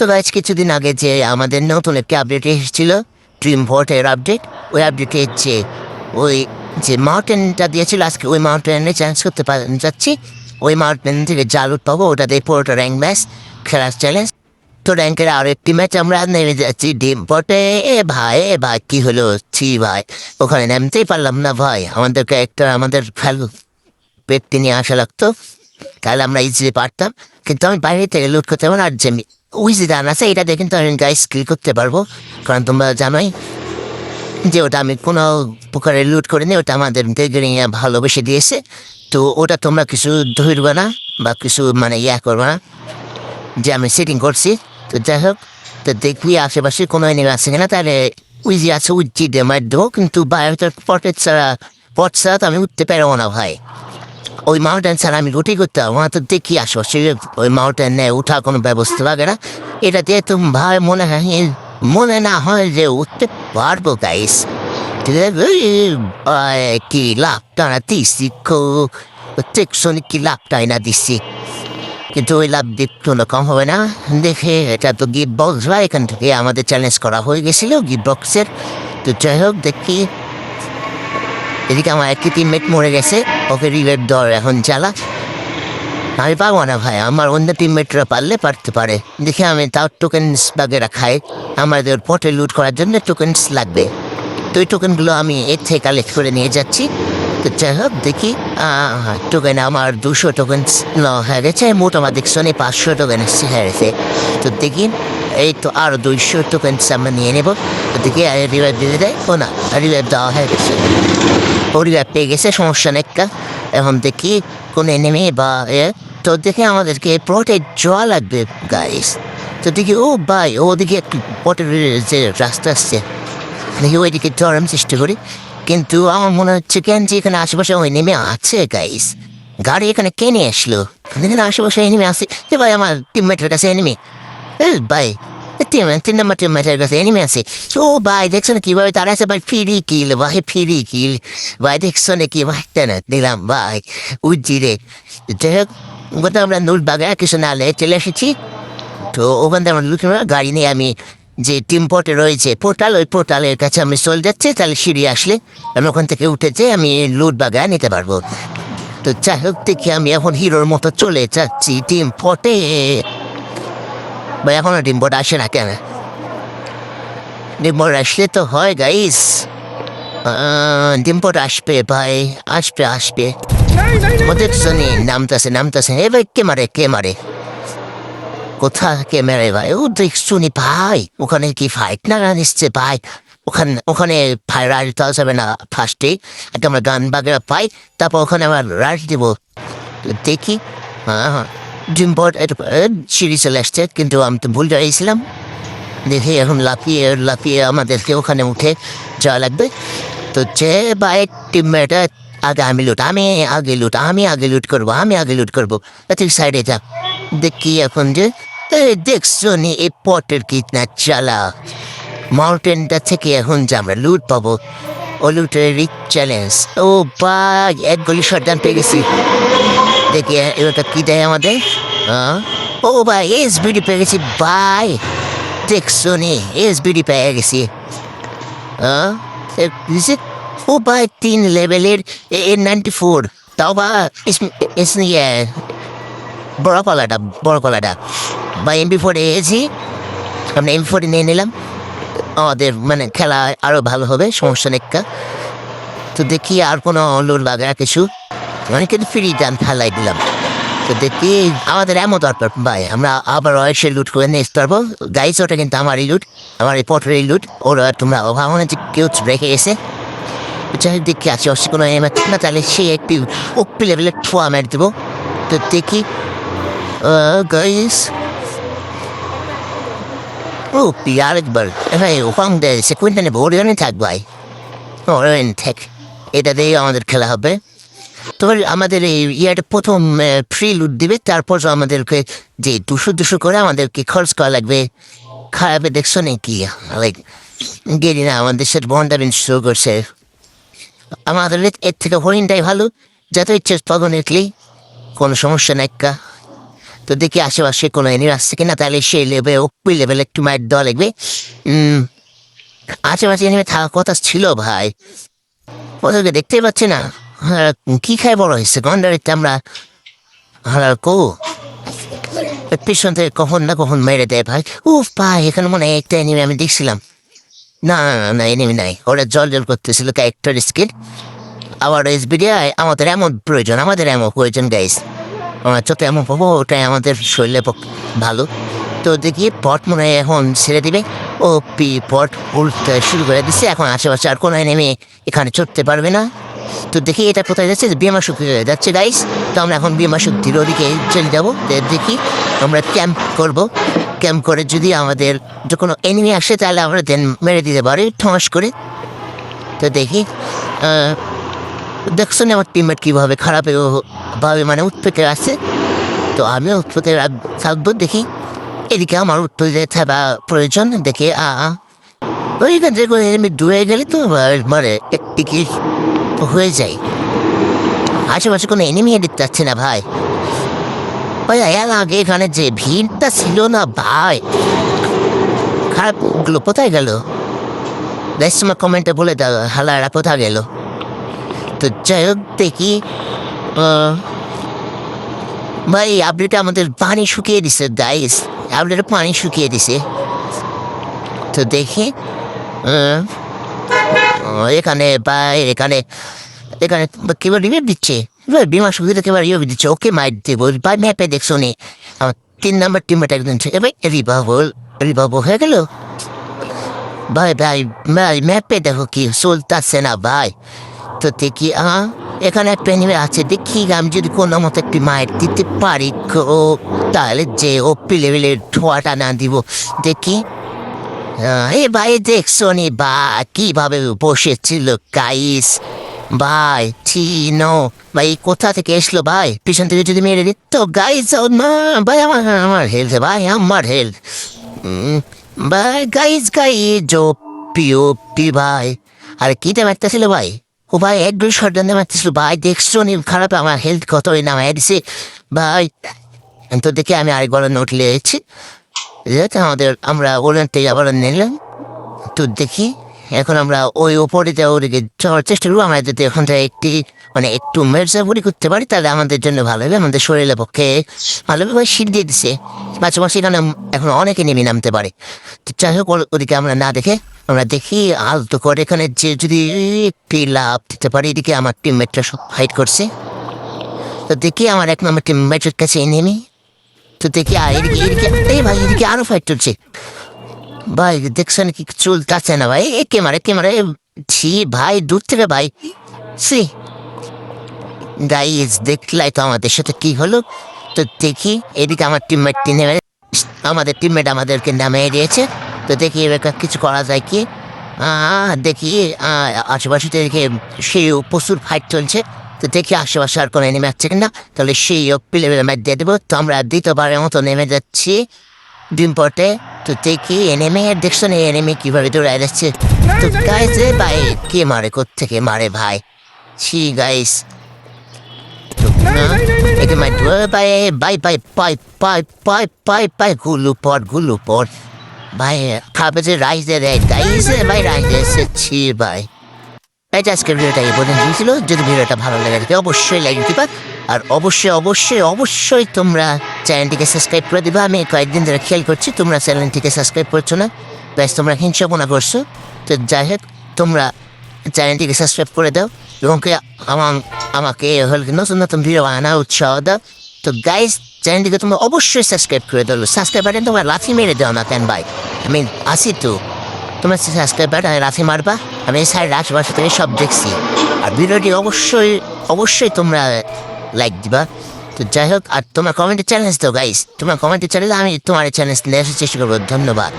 তো গাইজ কিছুদিন আগে যে আমাদের নতুন একটি আপডেট এসেছিল ড্রিম ভোটের আপডেট ওই আপডেটে যে, ওই যে মাউন্টেনটা দিয়েছিল, আজকে ওই মাউন্টেনে চান্স করতে যাচ্ছি। ওই মাউন্টেন থেকে জালুট পাবো, ওটা দিয়ে পুরোটা র্যাঙ্ক ম্যাচ খেলার চ্যালেঞ্জ তো র্যাঙ্কের আর একটি ম্যাচ আমরা নেমে যাচ্ছি ডিম পটে এ ভাই এ ভাই, কী হলো? ছি ভাই, ওখানে নামতেই পারলাম না ভাই। আমাদেরকে একটা, আমাদের ভ্যালু পেটটি নিয়ে আসা লাগতো। তাহলে আমরা ইজিলি পারতাম। কিন্তু আমি বাইরে থেকে লুট করতে পারব না যে উইজি দান আছে এটা দিয়ে কিন্তু আমি গাইস কি করতে পারব কারণ তোমরা জানোই যে ওটা আমি কোনো প্রকারে লুট করে নিই ওটা আমাদের নিয়ে ভালোবেসে দিয়েছে তো ওটা তোমরা কিছু ধরবে না বা কিছু মানে ইয়া করবে না যে আমি সেটিং করছি তো যাই হোক তো দেখবি আশেপাশে কোনো এনিমি আছে কিনা তাহলে উইজি আছে উজ্জি মার দেবো কিন্তু বাইরে পটের ছাড়া পট ছাড়া তো আমি উঠতে পারব না ভাই ওই মাউন্টেন ছাড়া আমি রুটি করতে হবে তো দেখি আসো, সে ওই মাউন্টেনে উঠা কোনো ব্যবস্থা লাগে না। এটা দিয়ে তুমি ভাই মনে হয়, মনে না হয় যে উঠতে পারব গাইস কি লাভটা না দিচ্ছি দেখছি কি লাভটাই না দিচ্ছি কিন্তু ওই লাভ দিক কোনো কম হবে না। দেখে এটা তো গিফট বক্স বা এখান থেকে আমাদের চ্যালেঞ্জ করা হয়ে গেছিল গিফট বক্সের তো যাই হোক, দেখি। এদিকে আমার একটি টিমমেট মরে গেছে। ওকে রিলেট দর এখন, চালা। আমি পাবো না ভাই, আমার অন্য টিমমেটরা পারলে পারতে পারে। দেখে আমি তাও টোকেন্স বাগেরা খাই। আমাদের পটে লুট করার জন্য টোকেন্স লাগবে। তো ওই টোকেনগুলো আমি এর থেকে কালেক্ট করে নিয়ে যাচ্ছি। তো যাই হোক, দেখি। টোকেন আমার দুশো টোকেন হয়ে গেছে। মোটামুটি দেখছ নি পাঁচশো টোকেন হয়ে গেছে। তো দেখি, এই তো আরও দুইশো টোকেন্স আমরা নিয়ে নেব। দেখি রিভাইভ দিয়ে দেয়? ও না রিভাইভ দেওয়া হয়ে গেছে। রিভাইভ পেয়ে গেছে, সমস্যা একটা এখন দেখি কোন এনেমে বা এ, তো দেখে আমাদেরকে পটে জল লাগবে গাইস তো দেখি, ও ভাই ওদিকে একটু পটের যে রাস্তা আসছে দেখি ওইদিকে আমি চেষ্টা করি। কিন্তু আমার মনে হচ্ছে কেন যে এখানে আশেপাশে ওই নেমে আছে গাইস গাড়ি এখানে কে নিয়ে আসলো? এখানে আশেপাশে এনিমে আছে। যে ভাই, আমার টিমমেটের কাছে এনিমি এ ভাই তিন নম্বর টিমমেটের কাছে এনিমে আছে ও ভাই দেখছ না কীভাবে তারা আছে ভাই ফিরি কিল ভাই ফিরি কিল ভাই দেখছ না কি ভাই না দিলাম ভাই উজ্জি রে যাই হোক ওটা আমরা নুল কিছু নালে চলে এসেছি তো ওখান থেকে আমরা গাড়ি নিয়ে আমি যে টিম পটে রয়েছে পোর্টাল ওই পোর্টালের কাছে আমি চলে যাচ্ছি তাহলে সিঁড়ি আসলে আমি ওখান থেকে উঠেছে আমি লুট বাগায় নিতে পারব তো যাই হোক দেখি আমি এখন হিরোর মতো চলে যাচ্ছি টিম পটে ভাই, এখনও টিম পট আসে না কেন? টিম পট আসলে তো হয় গাইস টিম পট আসবে ভাই, আসবে আসবে। ওদের শুনি নামতেছে নামতেছে। এ ভাই, কে মারে কে মারে? কোথা, কে মেরে ভাই? ও দেখ শুনি ভাই, ওখানে কি ফাইট না নিচ্ছে ভাই? ওখানে ওখানে দেওয়া যাবে না ফার্স্টে একটা আমরা গান বাগেরা পাই, তারপর ওখানে আমার রাইড দিব। দেখি হ্যাঁ হ্যাঁ। ডিম বট সিঁড়ি চলে আসছে কিন্তু আমি তো ভুল দাঁড়িয়েছিলাম দেখি এখন লাফিয়ে লাফিয়ে আমাদেরকে ওখানে উঠে যাওয়া লাগবে তো যে বাইক টিমমেট আগে আমি লুট আমি আগে লুট আমি আগে লুট করব আমি আগে লুট করব তুই সাইডে যা দেখি এখন যে দেখছ নি এই পটের কিতনা চালা মাউন্টেনটা থেকে এখন যে আমরা লুট পাবো ও লুটের চ্যালেঞ্জ ও ভাই এক গলি শটগান পেয়ে গেছি দেখি এবার কি দেয় আমাদের? হ্যাঁ? ও ভাই এস বিডি পেয়ে গেছি, ভাই। দেখছ নি এস বিডি পেয়ে গেছি। হ্যাঁ? ও ভাই, তিন লেভেলের এ নাইনটি ফোর। তাও বা, এস নিয়ে বড় কলাটা বড় কলাটা বা এমবি ফোরে এসেছি। আমরা এমবি ফোরে নিয়ে নিলাম। আমাদের মানে খেলা আরও ভালো হবে, সমস্যা নেকা তো দেখি আর কোনো লোড লাগা কিছু। কিন্তু ফ্রি দাম খেলাই দিলাম তো দেখি আমাদের এমন দরকার, ভাই। আমরা আবার এসে লুট করে নিয়ে পারব। গাইস ওটা কিন্তু আমারই লুট আমার এই পটেরই লুট ওরা তোমরা ভাবনা যে কেউ রেখে এসে দেখি আছে অবশ্য কোনো এম না। তাহলে সে একটি ওপি লেভেলের ঠোয়া মেরে দেবো। তো দেখি। গাইস ও, পিয়ার একবার। ভাই, ওখান দিয়ে সে কুইন্টানে ভোরিয়ানে থাক, ভাই। ওরেন থাক। এটা দিয়েই আমাদের খেলা হবে। তবে আমাদের এই ইয়াটা প্রথম ফ্রি লুট দিবে, তারপর আমাদেরকে যে দুশো দুশো করে আমাদেরকে খরচ করা লাগবে। খারাপে দেখছ নাকি? লাইক গেলি না, আমাদের সাথে বন্ডাবিন শুরু করছে। আমাদের এর থেকে হরিণটাই ভালো, যত ইচ্ছে তখন নিকলি কোনো সমস্যা নাই কা। তো দেখি আশেপাশে কোনো এনিমি আসছে কিনা, তাহলে সেই লেভেল ওপি লেভেল একটু মাইট দেওয়া লাগবে। আশেপাশে এনিমি থাকার কথা ছিল ভাই। ওদেরকে দেখতেই পাচ্ছি না। কি খাই বড় হয়েছে গন্ডারিতে আমরা হালার কো? পিছন থেকে কখন না কখন মেরে দেয় ভাই। উফ ভাই এখানে মনে হয় একটা এনিমি আমি দেখছিলাম। না না, এনিমি নাই। ওরা জল জল করতেছিল ক্যারেক্টার স্কিল আবার এসবিডিআই আমাদের এমন প্রয়োজন আমাদের এমন প্রয়োজন গাইস আমার যত এমন পাবো ওটাই আমাদের শরীরে ভালো। তো দেখি পট মনে হয় এখন ছেড়ে দিবে। ও পি পট উল্টে শুরু করে দিচ্ছে এখন আশেপাশে আর কোনো নেমে এখানে চড়তে পারবে না। তো দেখি এটা কোথায় যাচ্ছে? বিমা শক্তি যাচ্ছে গাইস তো আমরা এখন বিমা শক্তির ওদিকে চলে যাব। দেখি আমরা ক্যাম্প করব। ক্যাম্প করে যদি আমাদের যে কোনো এনিমি আসে, তাহলে আমরা দেন মেরে দিতে পারি ঠস করে। তো দেখি দেখছ না আমার টিমমেট কীভাবে খারাপ ভাবে মানে উৎপেতে আছে? তো আমিও উৎপেতে রাখ- থাকব, দেখি। এদিকে আমার উৎপেতে থাকা প্রয়োজন, দেখে, আ। ওইখান থেকে আমি দূরে গেলে তো মানে একটিকে হয়ে যায়। আশেপাশে কোনো এনিমি দেখতে পাচ্ছি না ভাই। ওই এর আগে এখানে যে ভিড়টা ছিল না ভাই। খারাপগুলো কোথায় গেল? দেখ তোমার কমেন্টে বলে দাও, হালারা কোথায় গেল? তো যাই হোক, দেখি ভাই আপডেটে আমাদের পানি শুকিয়ে দিছে গাইস আপডেটে পানি শুকিয়ে দিছে। তো দেখি এখানে ভাই এখানে এখানে কেবল রিভিউ দিচ্ছে। বিমা সুবিধা কেবল রিভিউ দিচ্ছে। ওকে মাইট দেবো। ভাই ম্যাপে দেখছ নি। আমার তিন নাম্বার টিমমেট একজন ছিল ভাই রিবাবল রিবাবল হয়ে গেল। ভাই ভাই ভাই ম্যাপে দেখো কি চলতেছে না ভাই তো দেখি আহ এখানে একটা এনিমে আছে। দেখি, আমি যদি কোনো মতো একটি মায়ের দিতে পারি তাহলে যে ও পিলে পিলে ঠোয়াটা না দিব। দেখি। এ ভাই দেখছ নি বা, কীভাবে বসেছিল গাইস? ভাই নো ভাই, কোথা থেকে এসলো ভাই? পিছন থেকে যদি মেরে দিত, তো গাইস ভাই, আমার আমার হেলথ ভাই, আমার হেলথ ভাই, গাইস, গাই, জো, পিও, পি, ভাই। আরে কিটা মারতেছিল ভাই? ও ভাই, এক দুই শর্টনে মারতেছিল। ভাই, দেখছ নি, খারাপ, আমার হেলথ কত নামাই দিছে। ভাই তো দেখে আমি আরেকবার নোট লিয়েছি। যেহেতু আমাদের, আমরা ওখানটাই আবার নিলাম। তো দেখি, এখন আমরা ওই ওপরেতে ওদিকে যাওয়ার চেষ্টা করব। আমরা যদি ওখান থেকে একটি মানে একটু মেরজাপুরি করতে পারি, তাহলে আমাদের জন্য ভালো হবে। আমাদের শরীরের পক্ষে ভালো হবে শীত দিয়ে দিছে। পাশাপাশি এখানে এখন অনেকে নেমে নামতে পারে। তো যাই হোক ওদিকে আমরা না দেখে, আমরা দেখি আলতো করে এখানে যে যদি একটি লাভ দিতে পারি, এদিকে আমার টিমমেটরা সব ফাইট করছে। তো দেখি আমার এক নম্বর টিম টিমমেটের কাছে নেমে দেখি এদিকে এদিকে। এই ভাই, এদিকে আরও ফাইট চলছে। ভাই, দেখছেন কি চুলতাছে না ভাই? এ কে মারে কে মারে ছি, ভাই, দূর থেকে ভাই। সি গাইজ দেখলাই তো আমাদের সাথে কি হলো। তো দেখি, এদিকে আমার টিমমেট নেমে আমাদের টিমমেট আমাদেরকে নামিয়ে দিয়েছে। তো দেখি এবার কিছু করা যায় কি? দেখি আশেপাশে দেখি সেই প্রচুর ফাইট চলছে। তো দেখি আশেপাশে আর কোনো নেমে যাচ্ছে কিনা। তাহলে সেই প্লেবেল ম্যাচ দিয়ে দেবো। তো আমরা দ্বিতীয়বারের মতো নেমে যাচ্ছি। ডিম পটে তো দেখি এনেমে দেখছ না এনেমে কীভাবে দৌড়ায় যাচ্ছে। তো গাইস রে ভাই, কে মারে? থেকে মারে ভাই? ছি গাইস মাই বাই বাই গুলু গুলু ভাই, খাবে যে রাইস রে গাইস ভাই রাইস এসেছি ভাই। এই আজকের ভিডিওটা এই পর্যন্ত ছিল। যদি ভিডিওটা ভালো লাগে থাকে অবশ্যই লাইক দিবা। আর অবশ্যই অবশ্যই অবশ্যই তোমরা চ্যানেলটিকে সাবস্ক্রাইব করে দিবা। আমি কয়েকদিন ধরে খেয়াল করছি, তোমরা চ্যানেলটিকে সাবস্ক্রাইব করছ না। ব্যাস তোমরা হিংসাপনা করছ। তো যাই হোক, তোমরা চ্যানেলটিকে সাবস্ক্রাইব করে দাও এবং আমার, আমাকে হল নতুন নতুন ভিডিও আনা উৎসাহ দাও। তো গাইজ চ্যানেলটিকে তোমরা অবশ্যই সাবস্ক্রাইব করে দাও। সাবস্ক্রাইব বাটন তোমরা লাথি মেরে দাও না কেন ভাই? আমি আসি তো। তোমরা সাবস্ক্রাইব বাটন লাথি মারবা, আমি সাইড আশেপাশে থেকে সব দেখছি। আর ভিডিওটি অবশ্যই অবশ্যই তোমরা লাইক দিবা। তো যাই হোক, আর তোমার কমেন্টে চ্যালেঞ্জ দাও গাইস তোমার কমেন্টে চ্যালেঞ্জ আমি তোমার চ্যালেঞ্জ নিয়ে আসার চেষ্টা করব। ধন্যবাদ।